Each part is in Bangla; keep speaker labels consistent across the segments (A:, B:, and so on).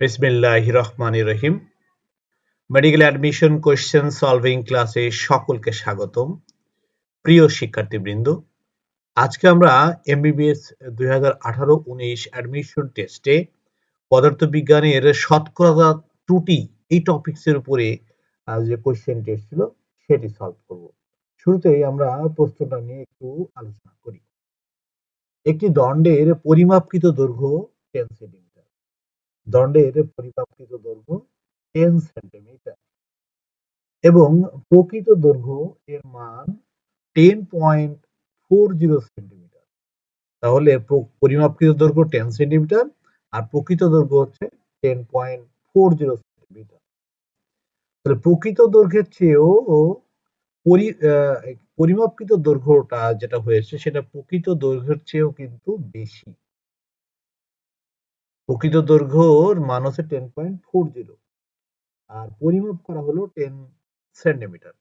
A: বিসমিল্লাহ রহমান রহিম মেডিকেল অ্যাডমিশন কোয়েশ্চেন সলভিং ক্লাসে সকলকে স্বাগতম। প্রিয় শিক্ষার্থীবৃন্দ, আজকে আমরা এমবিবিএস দুই হাজার আঠারো উনিশ অ্যাডমিশন টেস্টে পদার্থবিজ্ঞানের শতকরা ত্রুটি এই টপিক্সের উপরে যে কোয়েশ্চেন টেস্ট ছিল, সেটি সলভ করব। শুরুতেই আমরা প্রশ্নটা নিয়ে একটু আলোচনা করি। একটি দণ্ডের পরিমাপকৃত দৈর্ঘ্য টেন সেন্টিমিটার দণ্ডের পরিমাপকৃত দৈর্ঘ্য টেন সেন্টিমিটার এবং প্রকৃত দৈর্ঘ্য এর মান ten point four zero centimetre তাহলে পরিমাপকৃত দৈর্ঘ্য টেন সেন্টিমিটার আর প্রকৃত দৈর্ঘ্য হচ্ছে ten point four zero centimetre তাহলে প্রকৃত দৈর্ঘ্যের চেয়েও পরিমাপকৃত দৈর্ঘ্যটা যেটা হয়েছে সেটা প্রকৃত দৈর্ঘ্যের চেয়েও কিন্তু বেশি। প্রকৃত দৈর্ঘ্যর মান হচ্ছে টেন পয়েন্ট ফোর জিরো আর পরিমাপ করা হলো টেন সেন্টিমিটার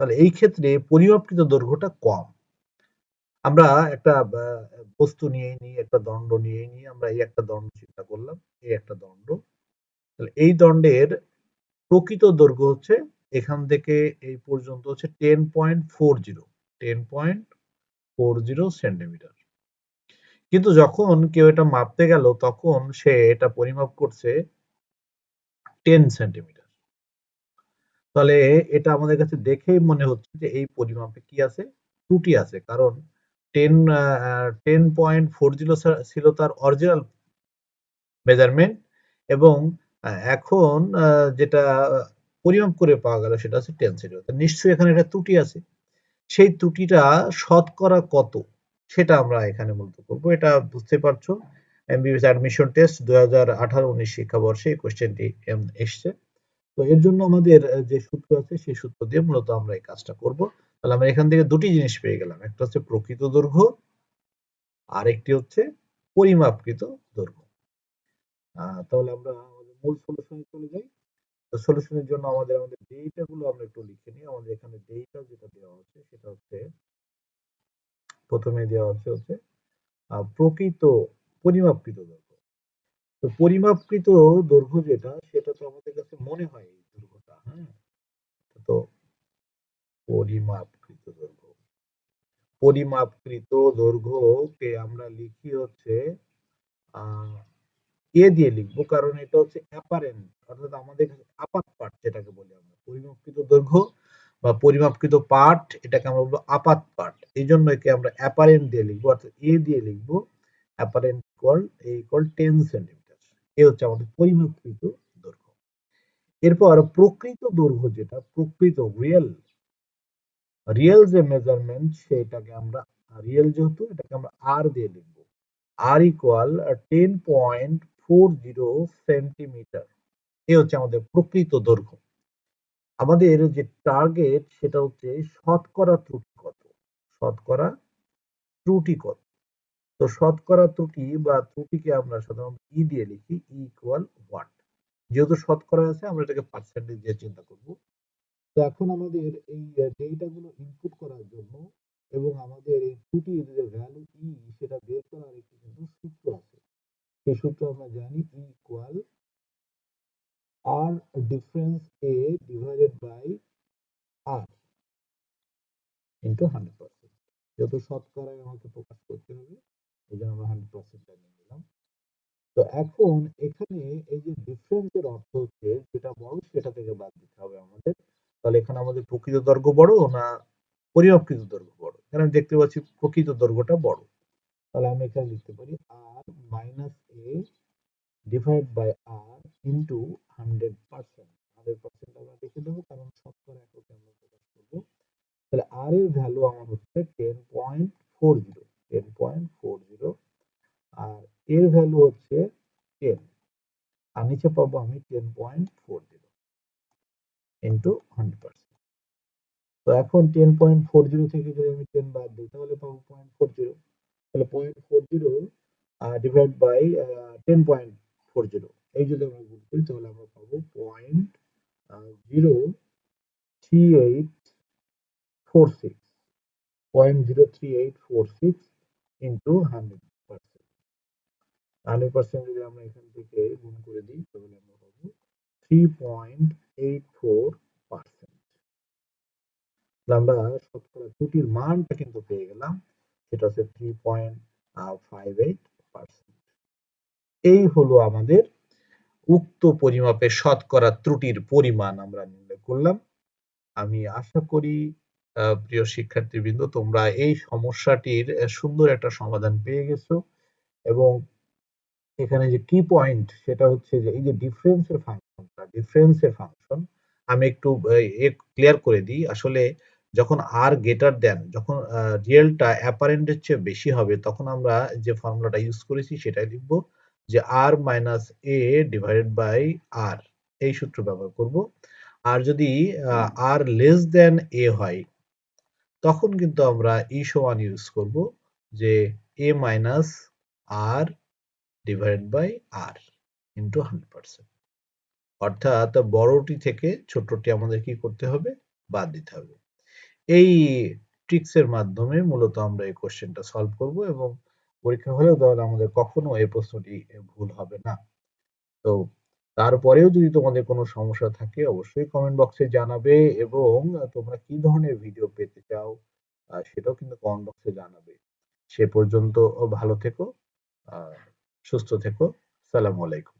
A: তাহলে এই ক্ষেত্রে পরিমাপকৃত দৈর্ঘ্যটা কম। আমরা একটা বস্তু নিয়ে নিই, একটা দণ্ড নিয়ে নিই, আমরা এই একটা দণ্ড চিন্তা করলাম, এই একটা দণ্ড। তাহলে এই দণ্ডের প্রকৃত দৈর্ঘ্য হচ্ছে এখান থেকে এই পর্যন্ত হচ্ছে ten point four zero ten point four zero centimetre কিন্তু যখন কেউ এটা মাপতে গেল, তখন সে এটা পরিমাপ করছে টেন সেন্টিমিটার তাহলে এটা আমাদের কাছে দেখেই মনে হচ্ছে যে এই পরিমাপে কি আছে? ত্রুটি আছে, কারণ ten ten point four zero ছিল তার অরিজিনাল মেজারমেন্ট এবং এখন যেটা পরিমাপ করে পাওয়া গেল সেটা হচ্ছে টেন সেন্টিমিটার নিশ্চয়ই এখানে একটা ত্রুটি আছে। সেই ত্রুটিটা শতকরা কত? সেটা আমরা এখানে মূলত করব। এটা বুঝতে পারছ, এমবিবিএস অ্যাডমিশন টেস্ট দুই হাজার আঠারো উনিশ শিক্ষাবর্ষে এই কোশ্চেনটি এসছে। তো এর জন্য আমাদের যে সূত্র আছে সেই সূত্র দিয়ে মূলত আমরা এই কাজটা করব। তাহলে আমরা এখান থেকে দুটি জিনিস পেয়ে গেলাম। একটা হচ্ছে প্রকৃত দৈর্ঘ্য আর একটি হচ্ছে পরিমাপকৃত দৈর্ঘ্য। তাহলে আমরা আমাদের মূল সলিউশনে চলে যাই। তো সলিউশনের জন্য আমাদের আমাদের ডেটা গুলো আমরা একটু লিখে নিই। আমাদের এখানে ডেটা যেটা দেওয়া হচ্ছে সেটা হচ্ছে প্রথমে দেওয়া হচ্ছে হচ্ছে প্রকৃত পরিমাপকৃত দৈর্ঘ্য। তো পরিমাপকৃত দৈর্ঘ্য যেটা, সেটা তো আমাদের কাছে মনে হয় এই দৈর্ঘ্যটা হ্যাঁ? তো পরিমাপকৃত দৈর্ঘ্য। পরিমাপকৃত দৈর্ঘ্যকে আমরা লিখি হচ্ছে এ দিয়ে লিখব, কারণ এটা হচ্ছে অ্যাপারেন্ট, অর্থাৎ আমাদের আপাত পার্ট যেটাকে বলি আমরা, পরিমাপকৃত দৈর্ঘ্য বা পরিমাপকৃত পার্ট এটাকে আমরা বলব আপাত পার্ট এই জন্য একে আমরা অ্যাপারেন্ট দিয়ে লিখব, অর্থাৎ এ দিয়ে লিখব, apparent equal A equal ten centimetre. A হচ্ছে আমাদের পরিমাপকৃত দৈর্ঘ্য। এরপর প্রকৃত দৈর্ঘ্য যেটা, প্রকৃত রিয়েল রিয়েল যে মেজারমেন্ট সেটাকে আমরা রিয়েল যেহেতু, এটাকে আমরা আর দিয়ে লিখব। R equal ten point four zero centimetre A হচ্ছে আমাদের প্রকৃত দৈর্ঘ্য। আমাদের যে টার্গেট সেটা হচ্ছে শতকরা ত্রুটি কত? শতকরা ত্রুটি কত? তো শতকরা ত্রুটি বা ত্রুটিকে আমরা সাধারণত ই দিয়ে লিখি ইকুয়াল ওয়াট যেহেতু শতকরা আছে, আমরা এটাকে পার্সেন্টেজ দিয়ে চিন্তা করব। তো এখন আমাদের এই ডেটাগুলো ইনপুট করার জন্য এবং আমাদের এই ত্রুটির যে ভ্যালু ই সেটা বের করার একটি কিন্তু সূত্র আছে। সেই সূত্র আমরা জানি equal r difference a divided by r into 100% যত শতকরায় আমাকে প্রকাশ করতে হবে এই জন্য আমরা হান্ড্রেড পার্সেন্টটা নিয়ে নিলাম। তো এখন এখানে এই যে ডিফারেন্সের অর্থ হচ্ছে, যেটা বড় সেটা থেকে বাদ দিতে হবে আমাদের। তাহলে এখানে আমাদের প্রকৃত দৈর্ঘ্য বড় না পরিমাপকৃত দৈর্ঘ্য বড়? এখানে দেখতে পাচ্ছি প্রকৃত দৈর্ঘ্যটা বড়। তাহলে আমি এখানে লিখতে পারি R minus A divide by R into hundred percent hundred percent আমরা লিখে দেবো, কারণ শতকরা এককে আমরা প্রকাশ করব। তাহলে আর এর ভ্যালু আমার হচ্ছে ten point four zero ten point four zero আর এর ভ্যালু হচ্ছে টেন আর নিচে পাবো আমি ten point four zero into hundred percent তো এখন টেন পয়েন্ট ফোর জিরো থেকে যদি আমি টেন বাদ দিই, তাহলে পাবো পয়েন্ট ফোর জিরো তাহলে point four zero divide by ten point four zero এই যদি আমরা গুণ করি, তাহলে আমরা পাবো point zero three eight four six point zero three eight four six into hundred percent hundred percent যদি আমরা এখান থেকে গুণ করে দিই, তাহলে আমরা পাবো three point eight four percent আমরা শতকরা ত্রুটির মানটা কিন্তু পেয়ে গেলাম, সেটা হচ্ছে three point five eight percent এই হলো আমাদের উক্ত পরিমাপে শতকরা ত্রুটির পরিমাণ আমরা নির্ণয় করলাম। আমি আশা করি প্রিয় শিক্ষার্থীবৃন্দ, তোমরা এই সমস্যাটির সুন্দর একটা সমাধান পেয়ে গেছো এবং এখানে যে কি পয়েন্ট সেটা হচ্ছে যে এই যে ডিফারেন্সের ফাংশনটা ডিফারেন্সের ফাংশন আমি একটু ক্লিয়ার করে দিই। আসলে যখন আর গেটার দেন যখন রিয়েলটা অ্যাপারেন্টের চেয়ে বেশি হবে, তখন আমরা যে ফর্মুলাটা ইউজ করেছি সেটাই লিখব। যে R minus A divided by R এই সূত্র ব্যবহার করব। আর যদি আর লেস দেন এ হয়, তখন কিন্তু আমরা ই সমান ইউজ করব যে A minus R divide by R into hundred percent অর্থাৎ বড়টি থেকে ছোটটি আমাদের কি করতে হবে? বাদ দিতে হবে। এই ট্রিক্সের মাধ্যমে মূলত আমরা এই কোশ্চেনটা সলভ করব এবং পরীক্ষা হলেও তাহলে আমাদের কখনো এই প্রশ্নটি ভুল হবে না। তো তারপরেও যদি তোমাদের কোনো সমস্যা থাকে, অবশ্যই কমেন্ট বক্সে জানাবে এবং তোমরা কি ধরনের ভিডিও পেতে চাও সেটাও কিন্তু কমেন্ট বক্সে জানাবে। সে পর্যন্ত ভালো থেকো সুস্থ থেকো। সালাম আলাইকুম।